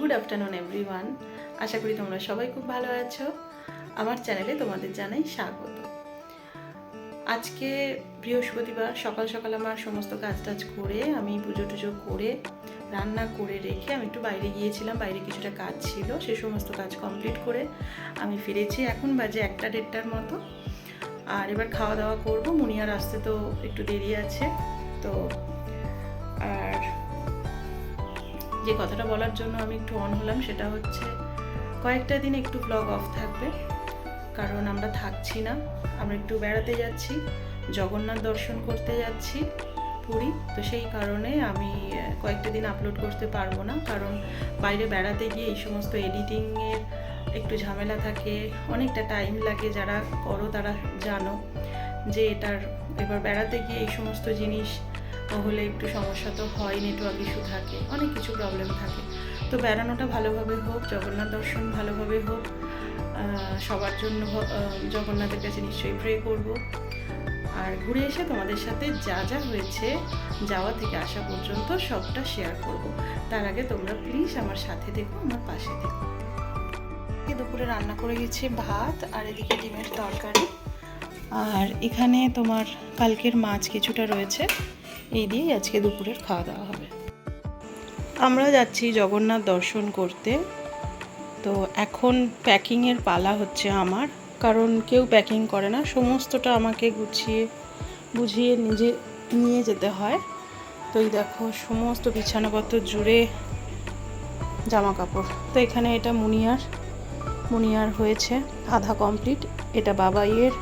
Good afternoon everyone আশা করি তোমরা সবাই খুব ভালো আছো। আমার চ্যানেলে তোমাদের জানাই স্বাগত। আজকে বৃহস্পতিবার, সকাল সকাল আমার সমস্ত কাজ টাজ করে, আমি পুজো টুজো করে, রান্না করে রেখে আমি একটু বাইরে গিয়েছিলাম। বাইরে কিছুটা কাজ ছিল, সে সমস্ত কাজ কমপ্লিট করে আমি ফিরেছি এখন বাজে একটা দেড়টার মতো। আর এবার খাওয়া দাওয়া করব। মুনিয়ার আসতে তো একটু দেরি আছে, তো আর যে কথাটা বলার জন্য আমি একটু অন হলাম, সেটা হচ্ছে কয়েকটা দিন একটু ব্লগ অফ থাকবে, কারণ আমরা থাকছি না। আমরা একটু বেড়াতে যাচ্ছি, জগন্নাথ দর্শন করতে যাচ্ছি পুরী। তো সেই কারণে আমি কয়েকটা দিন আপলোড করতে পারব না, কারণ বাইরে বেড়াতে গিয়ে এই সমস্ত এডিটিংয়ের একটু ঝামেলা থাকে, অনেকটা টাইম লাগে, যারা করো তারা জানো যে এটার, এবার বেড়াতে গিয়ে এই সমস্ত জিনিস হলে একটু সমস্যা তো হয় নেটওয়ার্ক ইস্যু থাকে, অনেক কিছু প্রবলেম থাকে। তো বেড়ানোটা ভালোভাবে হোক, জগন্নাথ দর্শন ভালোভাবে হোক সবার জন্য জগন্নাথের কাছে নিশ্চয়ই প্রে করব। আর ঘুরে এসে তোমাদের সাথে যা যা হয়েছে, যাওয়া থেকে আসা পর্যন্ত সবটা শেয়ার করব। তার আগে তোমরা প্লিজ আমার সাথে দেখো আমার পাশে দেখো দুপুরে রান্না করে গেছি ভাত আর এদিকে ডিমের তরকারি। আর এখানে তোমার কালকের মাছ কিছুটা রয়েছে। এই দিয়েই আজকে দুপুরের খাওয়া দাওয়া হবে। আমরা যাচ্ছি জগন্নাথ দর্শন করতে। তো এখন প্যাকিংয়ের পালা হচ্ছে আমার, কারণ কেউ প্যাকিং করে না, সমস্তটা আমাকে গুছিয়ে, বুঝিয়ে নিজে নিয়ে যেতে হয়। তো এই দেখো, সমস্ত বিছানাপত্র জুড়ে জামা কাপড় তো এখানে এটা মুনিয়ার মুনিয়ার হয়েছে, আধা কমপ্লিট। এটা বাবাইয়ের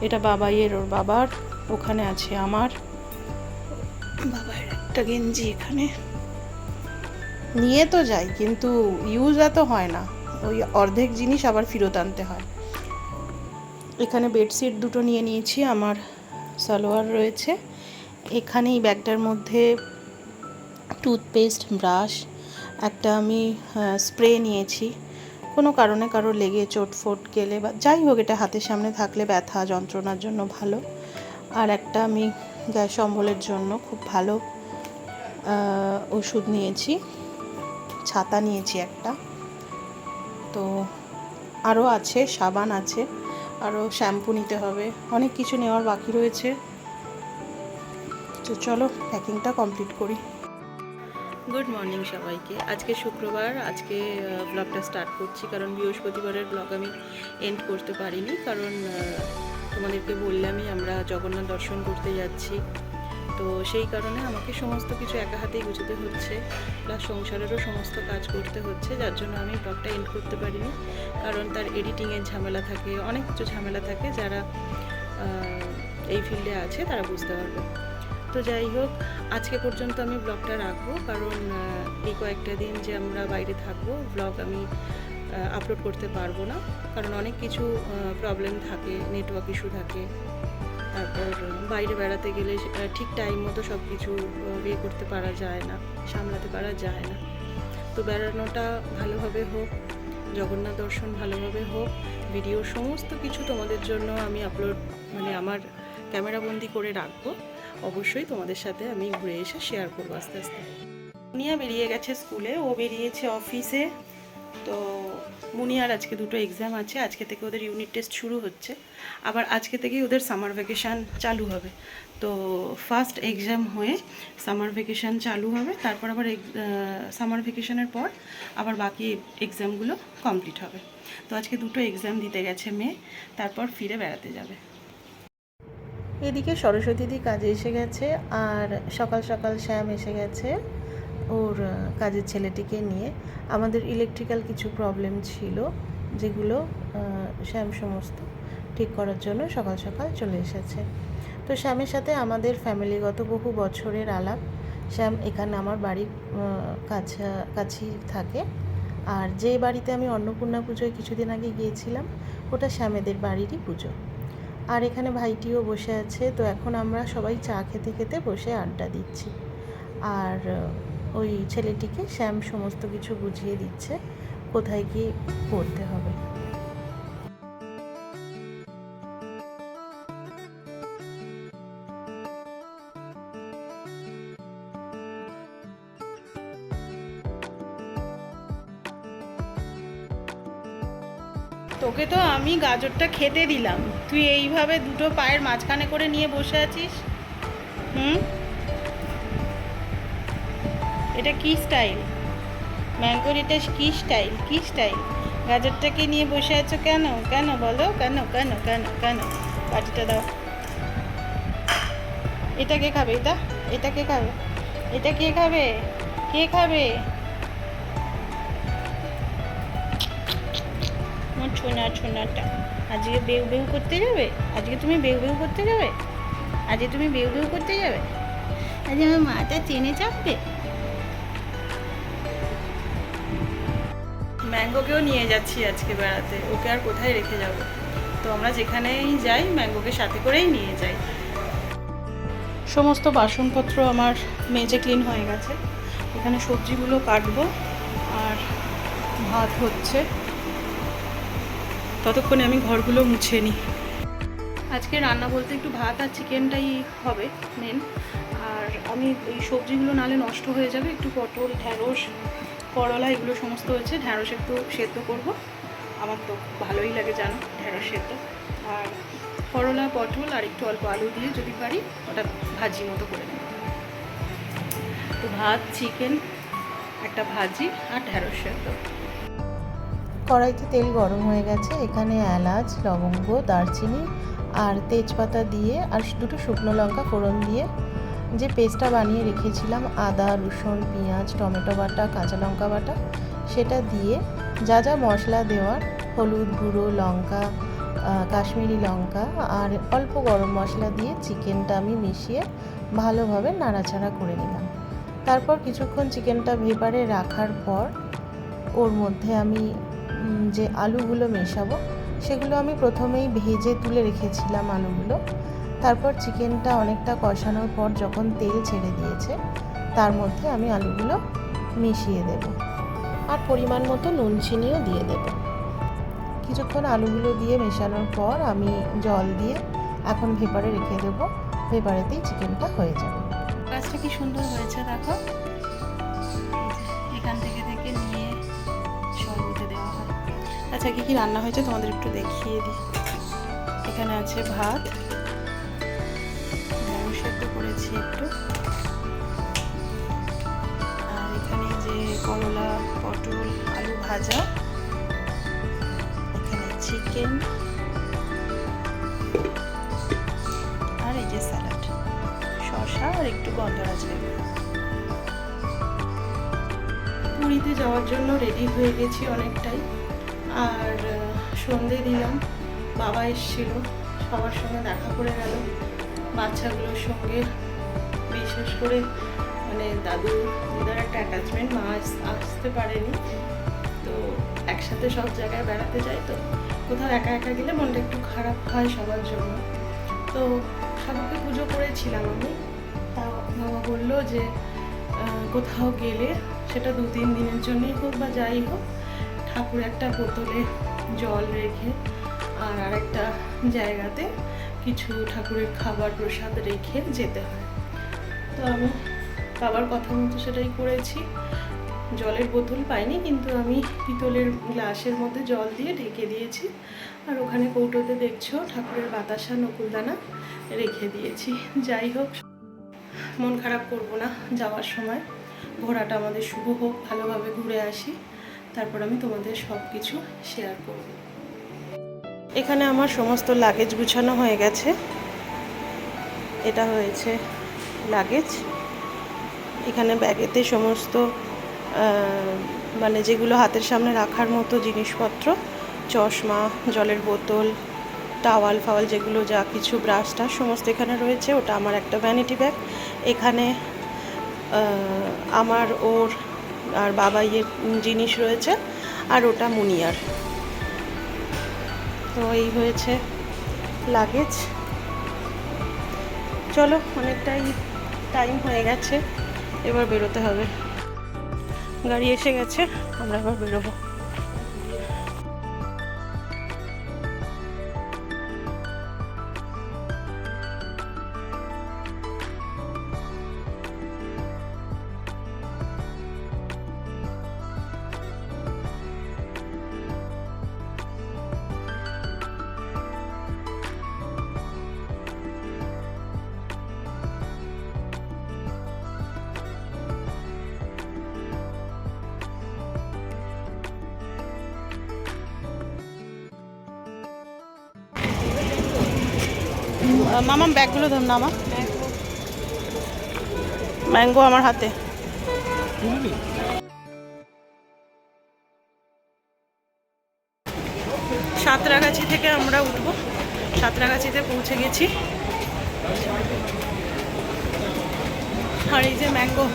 এটা বাবাইয়ের ওর বাবার, ওখানে আছে আমার। বাবার একটা গেঞ্জি এখানে। নিয়ে তো যাই, কিন্তু ইউজ এত হয় না। ওই অর্ধেক জিনিস আবার ফেরত আনতে হয়। এখানে বেডশিট দুটো নিয়ে নিয়েছি, আমার সালোয়ার রয়েছে। এখানে এই ব্যাগটার মধ্যে টুথপেস্ট ব্রাশ একটা আমি স্প্রে নিয়েছি। কোনো কারণে কারও লেগে চোট ফোট গেলে বা যাই হোক, এটা হাতের সামনে থাকলে ব্যথা, যন্ত্রণার জন্য ভালো। আর একটা আমি গ্যাস অম্বলের জন্য খুব ভালো ওষুধ নিয়েছি, ছাতা নিয়েছি একটা। তো আরও আছে, সাবান আছে আরও শ্যাম্পু নিতে হবে, অনেক কিছু নেওয়ার বাকি রয়েছে। তো চলো, প্যাকিংটা কমপ্লিট করি। গুড মর্নিং সবাইকে। আজকে শুক্রবার, আজকে ব্লগটা স্টার্ট করছি, কারণ বৃহস্পতিবারের ব্লগ আমি এন্ড করতে পারিনি, কারণ তোমাদেরকে বললামই আমরা জগন্নাথ দর্শন করতে যাচ্ছি। তো সেই কারণে আমাকে সমস্ত কিছু একা হাতেই গুছোতে হচ্ছে প্লাস সংসারেরও সমস্ত কাজ করতে হচ্ছে, যার জন্য আমি ব্লগটা এন্ড করতে পারিনি। কারণ তার এডিটিংয়ের ঝামেলা থাকে, অনেক কিছু ঝামেলা থাকে যারা এই ফিল্ডে আছে, তারা বুঝতে পারবে। তো যাই হোক, আজকে পর্যন্ত আমি ব্লগটা রাখব, কারণ এই কয়েকটা দিন যে আমরা বাইরে থাকব ব্লগ আমি আপলোড করতে পারব না। কারণ অনেক কিছু প্রবলেম থাকে নেটওয়ার্ক ইস্যু থাকে। তারপর বাইরে বেড়াতে গেলে ঠিক টাইম মতো সব কিছু বিয়ে করতে পারা যায় না, সামলাতে পারা যায় না। তো বেড়ানোটা ভালোভাবে হোক, জগন্নাথ দর্শন ভালোভাবে হোক ভিডিও সমস্ত কিছু তোমাদের জন্য আমি আপলোড মানে আমার ক্যামেরাবন্দি করে রাখব। অবশ্যই তোমাদের সাথে আমি ঘুরে এসে শেয়ার করব আস্তে আস্তে। মুনিয়া বেরিয়ে গেছে স্কুলে ও বেরিয়েছে অফিসে তো মুনিয়ার আজকে দুটো এক্সাম আছে, আজকে থেকে ওদের ইউনিট টেস্ট শুরু হচ্ছে। আবার আজকে থেকেই ওদের সামার ভ্যাকেশান চালু হবে। তো ফার্স্ট এক্সাম হয়ে সামার ভ্যাকেশান চালু হবে, তারপর আবার সামার ভ্যাকেশনের পর আবার বাকি এক্সামগুলো কমপ্লিট হবে। তো আজকে দুটো এক্সাম দিতে গেছে মেয়ে, তারপর ফিরে বেড়াতে যাবে। এদিকে সরস্বতীদি কাজে এসে গেছে, আর সকাল সকাল শ্যাম এসে গেছে। ওর কাজের ছেলেটিকে নিয়ে আমাদের ইলেকট্রিক্যাল কিছু প্রবলেম ছিল, যেগুলো শ্যাম সমস্ত ঠিক করার জন্য সকাল সকাল চলে এসেছে। তো শ্যামের সাথে আমাদের ফ্যামিলিগত বহু বছরের আলাপ। শ্যাম এখানে আমার বাড়ির কাছা, কাছেই থাকে। আর যে বাড়িতে আমি অন্নপূর্ণা পুজোয় কিছুদিন আগে গিয়েছিলাম, ওটা শ্যামেদের বাড়িরই পুজো। আর এখানে ভাইটিও বসে আছে, তো এখন আমরা সবাই চা খেতে খেতে বসে আড্ডা দিচ্ছি। আর ওই ছেলেটিকে শ্যাম সমস্ত কিছু বুঝিয়ে দিচ্ছে, কোথায় কি করতে হবে। তোকে তো আমি গাজরটা খেতে দিলাম। তুই এইভাবে দুটো পায়ের মাঝখানে করে নিয়ে বসে আছিস? হুম? এটা কি স্টাইল? ম্যাঙ্গোর এটা কি স্টাইল? কি স্টাইল? গাজরটাকে নিয়ে বসে আছো কেন? কেন বলো? কেন কেন কেন কেন? বাটিটা দাও। এটা কে খাবে? এটা? এটা কে খাবে? এটা কে খাবে? কে খাবে? আমার ছোনা, ছোনাটা। আজকে বেউ বেউ করতে যাবে? আজকে তুমি বেউ বেউ করতে যাবে? আজকে তুমি বেউ বেউ করতে যাবে? আজকে আমার মাটা চেনে চাপবে? ম্যাঙ্গোকেও নিয়ে যাচ্ছি আজকে বেড়াতে। ওকে আর কোথায় রেখে যাব? তো আমরা যেখানেই যাই, ম্যাঙ্গোকে সাথে করেই নিয়ে যাই। সমস্ত বাসনপত্র আমার মেজে ক্লিন হয়ে গেছে। এখানে সবজিগুলো কাটবো আর ভাত হচ্ছে। ততক্ষণে আমি ঘরগুলো মুছে নিই। আজকে রান্না বলতে একটু ভাত আর চিকেনটাই হবে মেন আর আমি এই সবজিগুলো নালে নষ্ট হয়ে যাবে, একটু পটল ঢ্যাঁড়স করলা, এগুলো সমস্ত হয়েছে ঢ্যাঁড়স একটু সেদ্ধ করব। আমার তো ভালোই লাগে জানো ঢ্যাঁড়স সেদ্ধ। আর করলা, পটল আর একটু অল্প আলু দিয়ে যদি পারি, ওটা ভাজি মতো করে নেব। তো ভাত, চিকেন, একটা ভাজি আর ঢ্যাঁড়স সেদ্ধ। কড়াইতে তেল গরম হয়ে গেছে। এখানে এলাচ, লবঙ্গ, দারচিনি আর তেজপাতা দিয়ে আর দুটো শুকনো লঙ্কা ফোড়ন দিয়ে যে পেস্টটা বানিয়ে রেখেছিলাম, আদা, রসুন, পেঁয়াজ, টমেটো বাটা, কাঁচা লঙ্কা বাটা, সেটা দিয়ে যা যা মশলা দেওয়ার, হলুদ গুঁড়ো, লঙ্কা কাশ্মীরি লঙ্কা আর অল্প গরম মশলা দিয়ে চিকেনটা আমি মিশিয়ে ভালোভাবে নাড়াচাড়া করে নিলাম। তারপর কিছুক্ষণ চিকেনটা ভেপারে রাখার পর ওর মধ্যে আমি যে আলুগুলো মেশাবো, সেগুলো আমি প্রথমেই ভেজে তুলে রেখেছিলাম আলুগুলো। তারপর চিকেনটা অনেকটা কষানোর পর যখন তেল ছেড়ে দিয়েছে, তার মধ্যে আমি আলুগুলো মিশিয়ে দেব। আর পরিমাণ মতো নুন চিনিও দিয়ে দেব। কিছুক্ষণ আলুগুলো দিয়ে মেশানোর পর আমি জল দিয়ে এখন ভেপারে রেখে দেব। ভেপারেতেই চিকেনটা হয়ে যাবে। গাছটা কি সুন্দর হয়েছে দেখো? এখান থেকে থেকে নিয়ে শরবতে দেওয়া হয়। আচ্ছা কি কি রান্না হয়েছে তোমাদের একটু দেখিয়ে দিই। এখানে আছে ভাত করেছি একটু। আর এখানে যে করলা, পটল, আলু ভাজা, এখানে চিকেন আর এই যে স্যালাড শসা আর একটু গন্ধরাজ লেবু। পুরীতে যাওয়ার জন্য রেডি হয়ে গেছি অনেকটাই। আর সন্ধে দিলাম, বাবা এসেছিল, সবার সঙ্গে দেখা করে গেল। বাচ্চাগুলোর সঙ্গে, বিশেষ করে মানে দাদু, দিদার একটা অ্যাটাচমেন্ট মা আসতে পারেনি। তো একসাথে সব জায়গায় বেড়াতে যাই, তো কোথাও একা একা গেলে মনটা একটু খারাপ হয় সবার জন্য। তো সবাইকে পুজো করেছিলাম আমি। তা বাবা বলল যে কোথাও গেলে সেটা দু তিন দিনের জন্যই হোক বা যাই হোক, ঠাকুর একটা বোতলে জল রেখে আর আরেকটা জায়গাতে কিছু ঠাকুরের খাবার প্রসাদ রেখে যেতে হয়। তো আমি বাবার কথা মতো সেটাই করেছি। জলের বোতল পাইনি, কিন্তু আমি পিতলের গ্লাসের মধ্যে জল দিয়ে ঢেকে দিয়েছি। আর ওখানে কৌটোতে দেখছ, ঠাকুরের বাতাসা, নকুলদানা রেখে দিয়েছি। যাই হোক, মন খারাপ করব না যাওয়ার সময়। ঘোরাটা আমাদের শুভ হোক, ভালোভাবে ঘুরে আসি। তারপর আমি তোমাদের সব কিছু শেয়ার করব। এখানে আমার সমস্ত লাগেজ গুছানো হয়ে গেছে। এটা হয়েছে লাগেজ এখানে ব্যাগেতে সমস্ত মানে যেগুলো হাতের সামনে রাখার মতো জিনিসপত্র, চশমা, জলের বোতল টাওয়াল ফাওয়াল যেগুলো যা কিছু ব্রাশটা সমস্ত এখানে রয়েছে। ওটা আমার একটা ভ্যানিটি ব্যাগ এখানে আমার ওর আর বাবাইয়ের জিনিস রয়েছে, আর ওটা মুনিয়ার। তো এই হয়েছে লাগেজ চলো, অনেকটাই টাইম হয়ে গেছে, এবার বেরোতে হবে। গাড়ি এসে গেছে, আমরা এবার বেরোবো। মামা, ব্যাগগুলো ধর না আমার ম্যাঙ্গো আমার হাতে। সাঁতরাগাছি থেকে আমরা উঠবো। সাঁতরাগাছিতে পৌঁছে গেছি। আর এই যে ম্যাঙ্গো।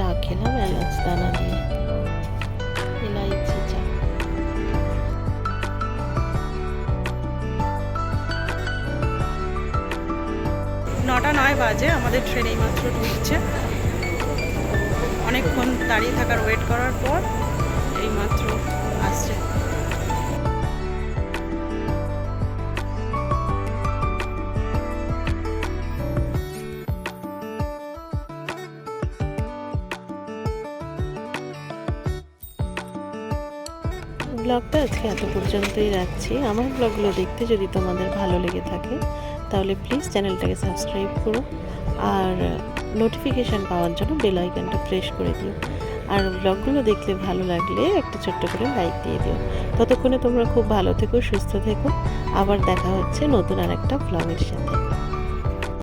চা খেলাম এলাচ দানা দিয়ে নটা নয় বাজে, আমাদের ট্রেন এইমাত্র ঢুকছে। অনেকক্ষণ দাঁড়িয়ে থাকার ওয়েট করার পর ব্লগটা আজকে এত পর্যন্তই রাখছি। আমার ব্লগগুলো দেখতে যদি তোমাদের ভালো লেগে থাকে, তাহলে প্লিজ চ্যানেলটাকে সাবস্ক্রাইব করো আর নোটিফিকেশান পাওয়ার জন্য বেল আইকনটা প্রেস করে দিও। আর ব্লগগুলো দেখলে ভালো লাগলে একটা ছোট্ট করে লাইক দিয়ে দিও। ততক্ষণে তোমরা খুব ভালো থেকো, সুস্থ থেকো। আবার দেখা হচ্ছে নতুন আর একটা ব্লগের সাথে।